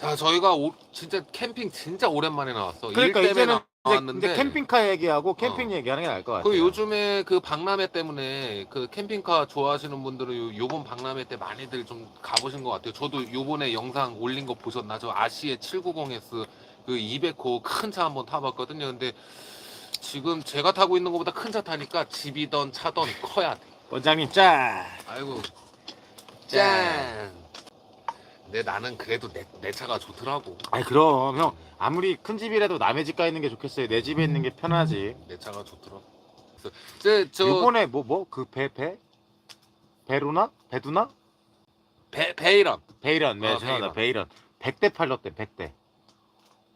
자 저희가 오- 진짜 캠핑 진짜 오랜만에 나왔어. 그러니까 일 때문에 이제는 이제, 나왔는데 이제 캠핑카 얘기하고 캠핑 어. 얘기하는 게 나을 것 같아요. 그 요즘에 그 박람회 때문에 그 캠핑카 좋아하시는 분들은 요, 요번 박람회 때 많이들 좀 가보신 것 같아요. 저도 요번에 영상 올린 거 보셨나? 저 아시에 790S 그 200호 큰 차 한번 타봤거든요. 근데 지금 제가 타고 있는 것보다 큰 차 타니까 집이던 차던 커야 돼. 원장님 짠. 아이고 짠. 짠. 근데 나는 그래도 내, 내 차가 좋더라고. 아니 그럼 형 아무리 큰 집이라도 남의 집 가 있는 게 좋겠어요. 내 집에 있는 게 편하지. 내 차가 좋더라고. 그래서 제, 저 요번에 뭐 뭐 그 배 배? 배루나? 배두나? 배, 베이런. 베이런. 네, 어, 죄송합니다. 베이런. 100대 팔렸대. 100대.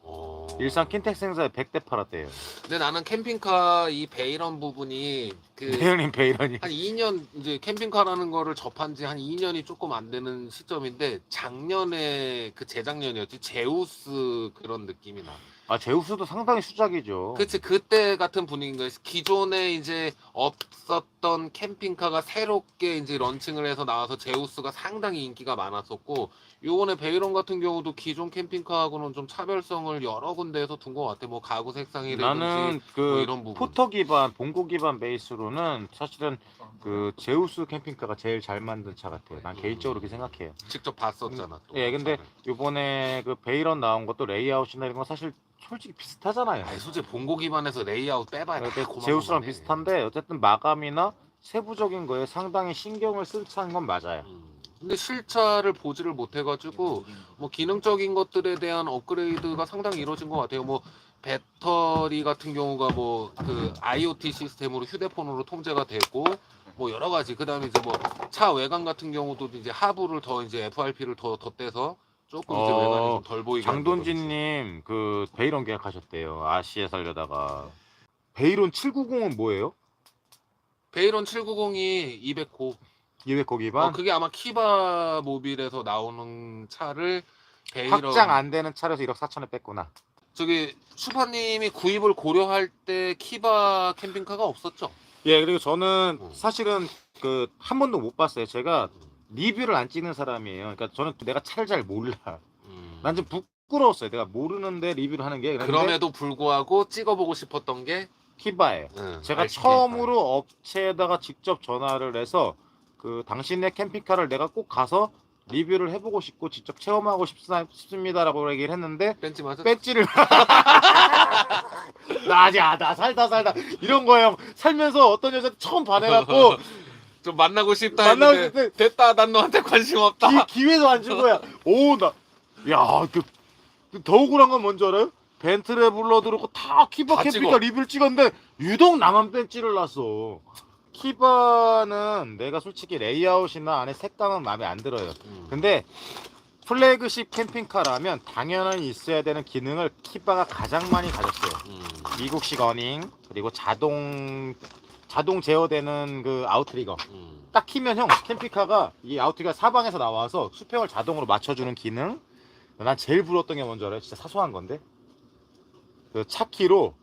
어... 일산 킨텍 생사에 100대 팔았대요. 근데 나는 캠핑카 이 베이런 부분이 그 네, 형님 베이런이. 한 2년 이제 캠핑카라는 거를 접한 지 한 2년이 조금 안 되는 시점인데 작년에 그 재작년이었지 제우스 그런 느낌이 나. 아 제우스도 상당히 수작이죠. 그치 그때 같은 분위기인 거예요. 기존에 이제 없었던 캠핑카가 새롭게 이제 런칭을 해서 나와서 제우스가 상당히 인기가 많았었고 요번에 베이런 같은 경우도 기존 캠핑카하고는 좀 차별성을 여러 군데에서 둔 것 같아. 뭐 가구 색상이라든지 나는 그 뭐 이런 부분. 포터 기반, 봉고 기반 베이스로는 사실은 그 제우스 캠핑카가 제일 잘 만든 차 같아요. 난 음. 개인적으로 그렇게 생각해요. 직접 봤었잖아. 또. 예, 근데 차를. 요번에 그 베이런 나온 것도 레이아웃이나 이런 건 사실 솔직히 비슷하잖아요. 아니 솔직히 본고 기반에서 레이아웃 빼봐야 다. 제우스랑 비슷한데 어쨌든 마감이나 세부적인 거에 상당히 신경을 쓴 건 맞아요. 음. 근데 실차를 보지를 못해가지고 뭐 기능적인 것들에 대한 업그레이드가 상당히 이루어진 것 같아요. 뭐 배터리 같은 경우가 뭐 그 IoT 시스템으로 휴대폰으로 통제가 되고 뭐 여러 가지 그다음에 이제 뭐 차 외관 같은 경우도 이제 하부를 더 이제 FRP를 더 덧대서 조금 이제 어, 외관이 좀덜 보이게 장돈진님 그 베이런 계약하셨대요. 아시에 살려다가 베이론 790은 뭐예요? 베이론 790이 200호 200고 기반 어, 그게 아마 키바 모빌에서 나오는 차를 베이런 확장 안 되는 차려서 1억 4천에 뺐구나. 저기 슈파님이 구입을 고려할 때 키바 캠핑카가 없었죠? 예, 그리고 저는 음. 사실은 그 한 번도 못 봤어요. 제가 리뷰를 안 찍는 사람이에요. 그러니까 저는 내가 차를 잘 몰라. 음. 난 좀 부끄러웠어요. 내가 모르는데 리뷰를 하는 게. 그럼에도 불구하고 찍어보고 싶었던 게 키바예요. 응, 제가 처음으로 업체에다가 직접 전화를 해서 그 당신네 캠핑카를 내가 꼭 가서 리뷰를 해보고 싶고 직접 체험하고 싶, 싶습니다라고 얘기를 했는데 벤치 맞아? 배지를 나야 나 살다 살다 이런 거예요 살면서 어떤 여자 처음 반해갖고 좀 만나고 싶다 만나고 했는데 싶을 됐다 난 너한테 관심 없다 기, 기회도 안 준 거야 오 나 야그 더 억울한 건 뭔지 알아요? 벤트레 불러들고 다 키바 다 캠핑카 찍어. 리뷰를 찍었는데 유독 나만 벤치를 놨어 키바는 내가 솔직히 레이아웃이나 안에 색감은 마음에 안 들어요 음. 근데 플래그십 캠핑카라면 당연히 있어야 되는 기능을 키바가 가장 많이 가졌어요 음. 미국식 어닝 그리고 자동 자동 제어되는 그 아웃트리거 음. 딱 키면 형 캠핑카가 이 아웃트리거 사방에서 나와서 수평을 자동으로 맞춰주는 기능 난 제일 부러웠던 게 뭔지 알아요? 진짜 사소한 건데 그 차키로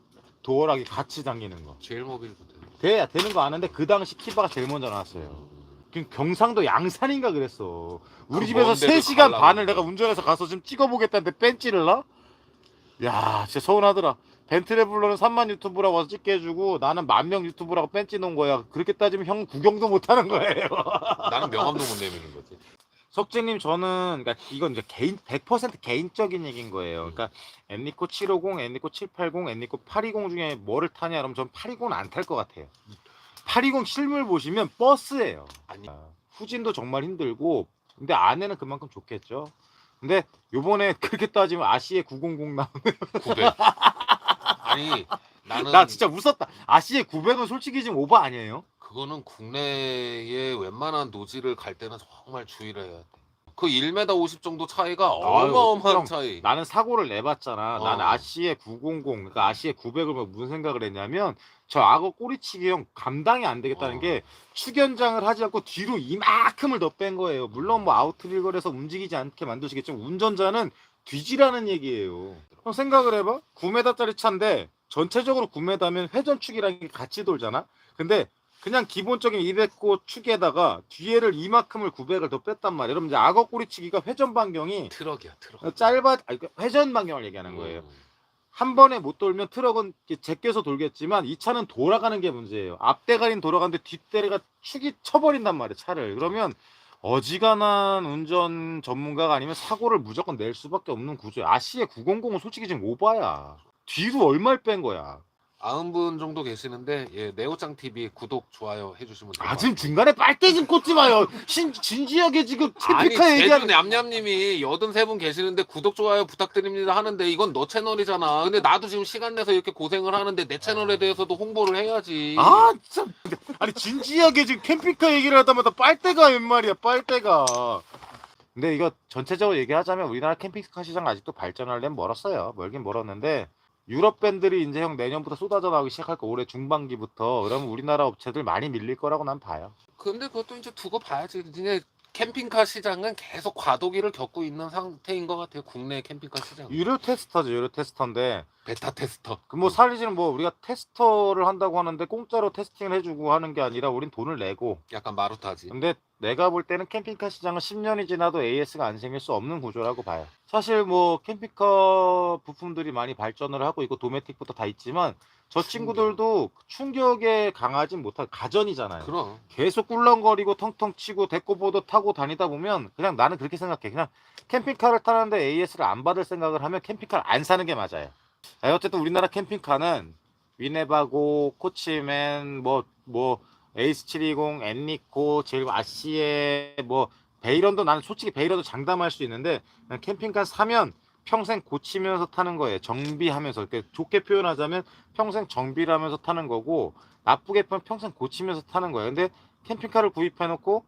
도어락이 같이 당기는 거 제일 모빌부터 돼야 되는 거 아는데 그 당시 키바가 제일 먼저 나왔어요 그 경상도 양산인가 그랬어. 우리 그 집에서 먼 데를 3시간 가려고 반을. 내가 운전해서 가서 지금 찍어보겠다는데 벤치를 나? 야, 진짜 서운하더라. 벤트레블러는 3만 유튜브라고 와서 찍게 해주고 나는 만 명 유튜브라고 벤치 놓은 거야. 그렇게 따지면 형 구경도 못 하는 거예요. 나는 명함도 못 내미는 거지 석재님 저는 그러니까 이건 이제 개인 100% 개인적인 얘기인 거예요. 그러니까 엠니코 750, 엠니코 780, 엠니코 820 중에 뭐를 타냐 그러면 전 820은 안 탈 것 같아요. 820 실물 보시면 버스예요. 아니 아, 후진도 정말 힘들고 근데 안에는 그만큼 좋겠죠. 근데 요번에 그렇게 따지면 아시에 900 나온 900 아니 나는 나 진짜 웃었다. 아시에 900은 솔직히 지금 오버 아니에요? 그거는 국내에 웬만한 노지를 갈 때는 정말 주의를 해야 돼. 그 1m 50 정도 차이가 어마어마한 형, 차이. 나는 사고를 내봤잖아. 어. 나는 아시에 900, 그러니까 아시에 900을 보고 무슨 생각을 했냐면 저 악어 꼬리치기 형 감당이 안 되겠다는 어. 게 축연장을 하지 않고 뒤로 이만큼을 더 뺀 거예요. 물론 뭐 아웃트리거에서 움직이지 않게 만드시겠지만 운전자는 뒤지라는 얘기예요. 형 생각을 해봐. 9m짜리 차인데 전체적으로 9m면 회전축이라는 게 같이 돌잖아. 근데 그냥 기본적인 200고 축에다가 뒤에를 이만큼을 900을 더 뺐단 말이에요. 그럼 이제 악어 꼬리치기가 회전 반경이 트럭이야 트럭. 짧아 아니, 그 회전 반경을 얘기하는 거예요. 음. 한 번에 못 돌면 트럭은 이렇게 제껴서 돌겠지만 이 차는 돌아가는 게 문제예요. 앞대가리는 돌아가는데 뒷대가 축이 쳐버린단 말이에요. 차를. 그러면 어지간한 운전 전문가가 아니면 사고를 무조건 낼 수밖에 없는 구조예요. 아시의 900은 솔직히 지금 오바야. 뒤로 얼마를 뺀 거야. 아흔 분 정도 계시는데 예, 네오짱 TV 구독 좋아요 해주시면 아 지금. 중간에 빨대 좀 꽂지 마요. 신 진지하게 지금 아니 제주 얘기하는. 냠냠님이 여든 세 분 계시는데 구독 좋아요 부탁드립니다 하는데 이건 너 채널이잖아. 근데 나도 지금 시간 내서 이렇게 고생을 하는데 내 채널에 대해서도 홍보를 해야지. 아 참. 아니 진지하게 지금 캠핑카 얘기를 하다마다 빨대가 웬 말이야 빨대가. 근데 이거 전체적으로 얘기하자면 우리나라 캠핑카 시장 아직도 발전하려면 멀었어요. 멀긴 멀었는데 유럽 밴들이 이제 형 내년부터 쏟아져 나오기 시작할 거 올해 중반기부터 그러면 우리나라 업체들 많이 밀릴 거라고 난 봐요. 근데 그것도 이제 두고 봐야지. 이제 캠핑카 시장은 계속 과도기를 겪고 있는 상태인 것 같아요. 국내 캠핑카 시장. 유료 테스터죠 유료 테스터인데 베타 테스터. 그뭐 살리지는 뭐 우리가 테스터를 한다고 하는데 공짜로 테스팅을 해주고 하는 게 아니라 우린 돈을 내고 약간 마루타지. 근데 내가 볼 때는 캠핑카 시장은 10년이 지나도 AS가 안 생길 수 없는 구조라고 봐요. 사실 뭐 캠핑카 부품들이 많이 발전을 하고 있고 도메틱부터 다 있지만 저 친구들도 충격에 강하진 못한 가전이잖아요. 그럼. 계속 꿀렁거리고 텅텅 치고 데코보드 타고 다니다 보면 그냥 나는 그렇게 생각해. 그냥 캠핑카를 타는데 AS를 안 받을 생각을 하면 캠핑카를 안 사는 게 맞아요. 아, 어쨌든 우리나라 캠핑카는 위네바고, 코치맨, 뭐, 뭐, 에이스 720, 앤니코, 제일 아시에, 뭐, 베이런도 나는 솔직히 베이런도 장담할 수 있는데 그냥 캠핑카 사면 평생 고치면서 타는 거예요. 정비하면서. 이렇게 좋게 표현하자면 평생 정비를 하면서 타는 거고 나쁘게 표현 평생 고치면서 타는 거예요. 근데 캠핑카를 구입해놓고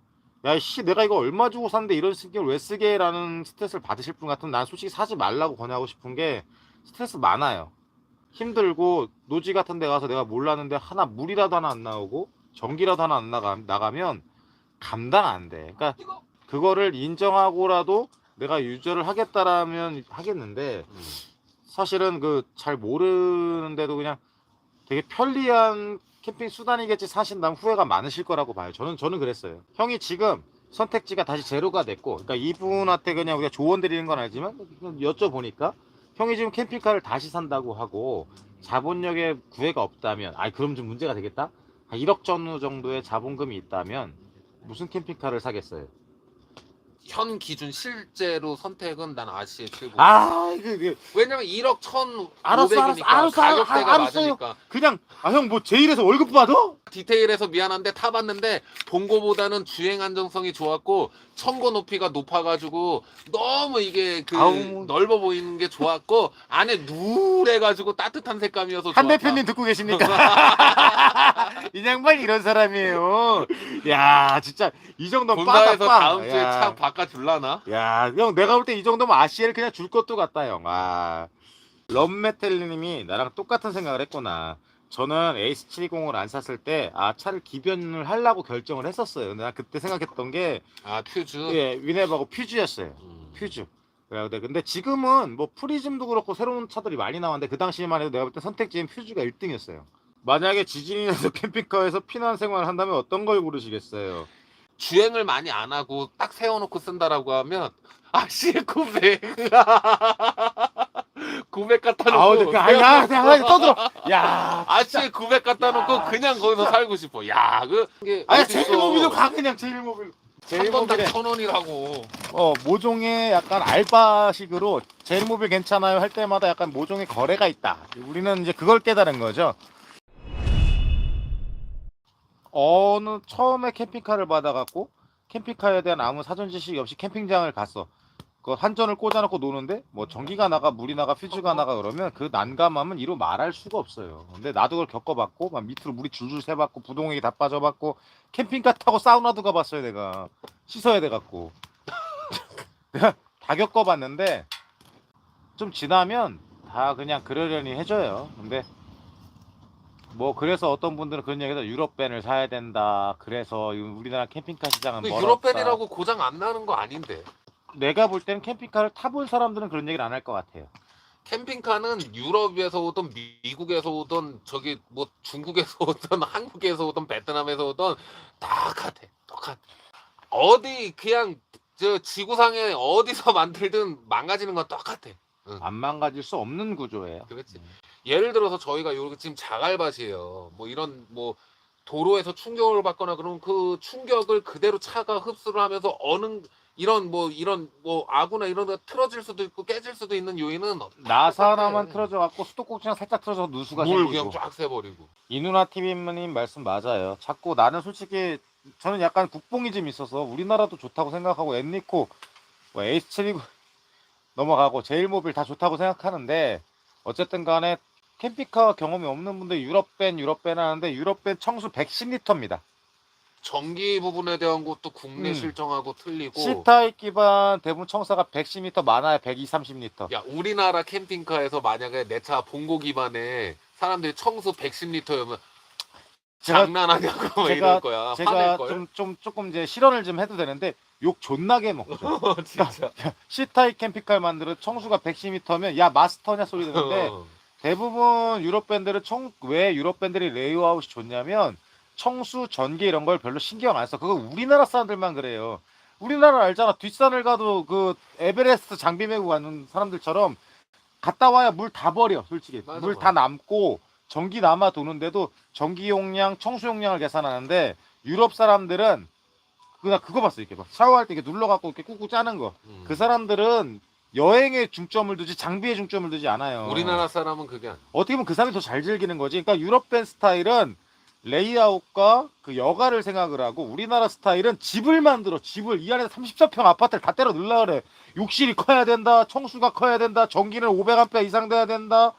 야, 씨, 내가 이거 얼마 주고 샀는데 이런 신경을 왜 쓰게? 라는 스트레스를 받으실 분 같으면 난 솔직히 사지 말라고 권하고 싶은 게 스트레스 많아요. 힘들고 노지 같은 데 가서 내가 몰랐는데 하나 물이라도 하나 안 나오고 전기라도 하나 안 나가, 나가면 감당 안 돼. 그러니까 그거를 인정하고라도 내가 유저를 하겠다라면 하겠는데 음. 사실은 그 잘 모르는데도 그냥 되게 편리한 캠핑 수단이겠지 사신다면 후회가 많으실 거라고 봐요. 저는 저는 그랬어요. 형이 지금 선택지가 다시 제로가 됐고, 그러니까 이분한테 그냥 우리가 조언 드리는 건 알지만 여쭤보니까 형이 지금 캠핑카를 다시 산다고 하고 자본력에 구애가 없다면, 아 그럼 좀 문제가 되겠다. 한 1억 전후 정도의 자본금이 있다면 무슨 캠핑카를 사겠어요? 현 기준 실제로 선택은 난 아시에 70. 아, 이거, 이거 왜냐면 1억 1,500이니까 알았어, 알았어, 알았어, 가격대가 알- 알았어요. 맞으니까. 그냥 아 형 뭐 제일에서 월급 받아? 디테일에서 미안한데 타봤는데 본 거보다는 주행 안정성이 좋았고 천거 높이가 높아가지고 너무 이게 그 아우. 넓어 보이는 게 좋았고 안에 누래가지고 따뜻한 색감이어서 한 좋았다. 대표님 듣고 계십니까? 이 양반 이런 사람이에요. 야, 진짜 이 정도면 본사에서 빠다 빠. 다음 주에 야. 차 바꿔줄라나? 야, 형 내가 볼 때 이 정도면 아시에를 그냥 줄 것도 같다, 형. 아. 럼메텔님이 나랑 똑같은 생각을 했구나. 저는 에이스 720을 안 샀을 때, 아, 차를 기변을 하려고 결정을 했었어요. 근데 나 그때 생각했던 게, 아 퓨즈. 예, 위네바고 퓨즈였어요. 음. 퓨즈. 그래, 근데 지금은 뭐 프리즘도 그렇고 새로운 차들이 많이 나왔는데 그 당시만 해도 내가 볼 때 선택지인 퓨즈가 1등이었어요. 만약에 지진이 나서 캠핑카에서 피난 생활을 한다면 어떤 걸 고르시겠어요? 주행을 많이 안 하고 딱 세워놓고 쓴다라고 하면 아씨 900 900 갖다 아우, 놓고 그, 아, 야, 야, 야, 떠들어. 야, 아씨 900 갖다 놓고 그냥 거기서 살고 싶어 야그 아니. 제일모빌로 가 그냥 제일모빌. 제일모빌에 천 원이라고 어 모종의 약간 알바식으로 제일모빌 괜찮아요 할 때마다 약간 모종의 거래가 있다. 우리는 이제 그걸 깨달은 거죠. 어느 처음에 캠핑카를 받아갖고 캠핑카에 대한 아무 사전 지식이 없이 캠핑장을 갔어. 그 한전을 꽂아놓고 노는데 뭐 전기가 나가 물이 나가 퓨즈가 나가 그러면 그 난감함은 이루 말할 수가 없어요. 근데 나도 그걸 겪어봤고 막 밑으로 물이 줄줄 새봤고 부동액이 다 빠져봤고 캠핑카 타고 사우나도 가봤어요 내가 씻어야 돼갖고 내가 다 겪어봤는데 좀 지나면 다 그냥 그러려니 해줘요. 근데 뭐 그래서 어떤 분들은 그런 얘기해서 유럽밴을 사야 된다. 그래서 우리나라 캠핑카 시장은 근데 멀었다. 유럽밴이라고 고장 안 나는 거 아닌데 내가 볼 때는 캠핑카를 타본 사람들은 그런 얘기를 안 할 것 같아요. 캠핑카는 유럽에서 오든 미국에서 오든 저기 뭐 중국에서 오든 한국에서 오든 베트남에서 오든 똑같아 똑같아 어디 그냥 저 지구상에 어디서 만들든 망가지는 건 똑같아 안 망가질 수 없는 구조예요. 그렇지 예를 들어서 저희가 요 지금 자갈밭이에요 뭐 이런 뭐 도로에서 충격을 받거나 그러면 그 충격을 그대로 차가 흡수를 하면서 어느 이런 뭐 이런 뭐 아구나 이런 거 틀어질 수도 있고 깨질 수도 있는 요인은 나사 똑같아. 하나만 틀어져 갖고 수도꼭지랑 살짝 틀어져 누수가 물 생기고. 그냥 쫙 새버리고 이누나 TV님 말씀 맞아요. 자꾸 나는 솔직히 저는 약간 국뽕이 좀 있어서 우리나라도 좋다고 생각하고 엠니코, 뭐 에이스720 넘어가고 제일모빌 다 좋다고 생각하는데 어쨌든 간에 캠핑카 경험이 없는 분들 유럽밴 유럽밴 하는데 유럽밴 청수 110리터입니다. 전기 부분에 대한 것도 국내 음. 실정하고 틀리고 C타입 기반 대부분 청사가 110리터 많아야 120, 30리터. 야 우리나라 캠핑카에서 만약에 내차 봉고 기반에 사람들이 청소 110리터면 제가 장난하냐고 막 제가- 이럴 거야 제가 좀, 좀 조금 이제 실언을 좀 해도 되는데 욕 존나게 먹죠. 진짜 C타입 캠핑카를 만들어 청수가 110m면 야 마스터냐 소리 드는데 어. 대부분 유럽 밴드를 청, 왜 유럽 밴드들이 레이아웃이 좋냐면 청수, 전기 이런 걸 별로 신경 안 써. 그거 우리나라 사람들만 그래요. 우리나라 알잖아. 뒷산을 가도 그 에베레스트 장비 메고 가는 사람들처럼 갔다 와야 물 다 버려. 솔직히 물. 다 남고 전기 남아 도는데도 전기 용량, 청수 용량을 계산하는데 유럽 사람들은 그나 그거 봤어 이렇게 막 샤워할 때 이렇게 눌러 갖고 이렇게 꾹꾹 짜는 거. 음. 그 사람들은 여행에 중점을 두지 장비에 중점을 두지 않아요. 우리나라 사람은 그게 아니야 어떻게 보면 그 사람이 더 잘 즐기는 거지. 그러니까 유럽 밴 스타일은 레이아웃과 그 여가를 생각을 하고 우리나라 스타일은 집을 만들어 집을 이 안에 34평 아파트를 다 때려 넣으려 그래. 욕실이 커야 된다. 청수가 커야 된다. 전기는 500A 이상 돼야 된다.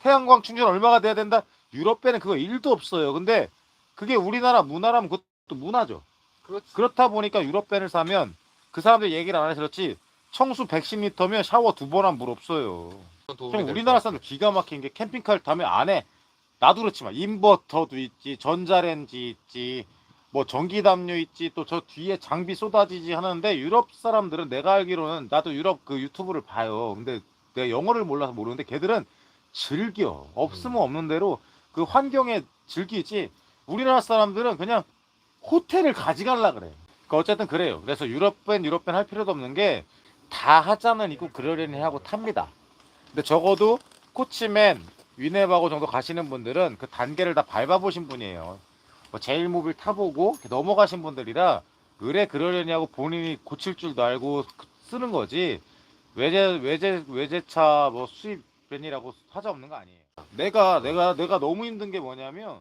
태양광 충전 얼마가 돼야 된다. 유럽 밴은 그거 일도 없어요. 근데 그게 우리나라 문화라면 그것도 문화죠. 그렇지 그렇다 보니까 유럽 밴을 사면 그 사람들 얘기를 안 해서 그렇지 청수 110리터면 샤워 두 번 한 물 없어요. 될 우리나라. 사람들 기가 막힌 게 캠핑카를 타면 안에 나도 그렇지만 인버터도 있지 전자레인지 있지 뭐 전기 담요 있지 또 저 뒤에 장비 쏟아지지 하는데 유럽 사람들은 내가 알기로는 나도 유럽 그 유튜브를 봐요 근데 내가 영어를 몰라서 모르는데 걔들은 즐겨 없으면 음. 없는 대로 그 환경에 즐기지 우리나라 사람들은 그냥 호텔을 가져갈라 그래 그 어쨌든 그래요 그래서 유럽밴 유럽밴 할 필요도 없는 게 다 하자는 있고 그러려니 하고 탑니다 근데 적어도 코치맨, 위네바고 정도 가시는 분들은 그 단계를 다 밟아보신 분이에요. 뭐 제일 모빌 타보고 이렇게 넘어가신 분들이라 의뢰 그러려니 하고 본인이 고칠 줄도 알고 그- 쓰는 거지. 외제 외제 외제차 뭐 수입 밴이라고 하자 없는 거 아니에요. 내가 내가 내가 너무 힘든 게 뭐냐면